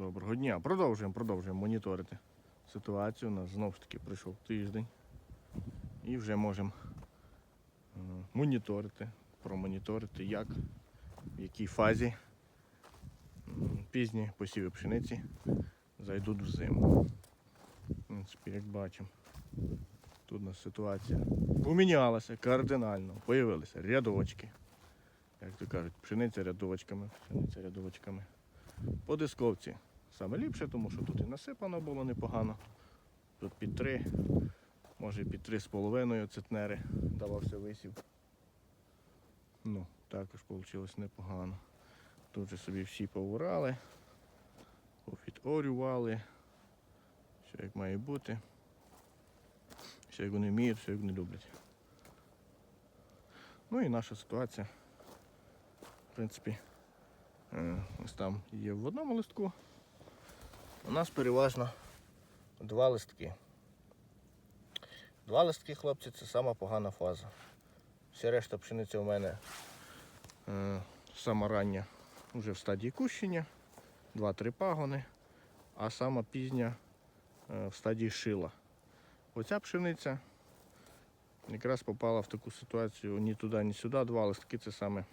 Доброго дня. Продовжуємо, продовжуємо моніторити ситуацію. У нас знову ж таки прийшов тиждень. І вже можемо е, моніторити, промоніторити, як, в якій фазі пізні посіви пшениці зайдуть в зиму. Як бачимо, тут у нас ситуація помінялася кардинально. Появилися рядочки. Як то кажуть, пшениця рядочками, пшениця рядочками. По дисковці саме ліпше, тому що тут і насипано було непогано. Тут під три, може під три з половиною центнери давався висів. Ну, також вийшло непогано. Тут же собі всі поурали, пофіторювали. Все як має бути. Все як вони вміють, все як вони люблять. Ну і наша ситуація. В принципі, Е, Ось там є в одному листку. У нас переважно два листки. Два листки, хлопці, це сама погана фаза. Вся решта пшениця у мене е, сама рання вже в стадії кущення, два-три пагони, а сама пізня е, в стадії шила. Оця пшениця якраз попала в таку ситуацію ні туди, ні сюди. Два листки це саме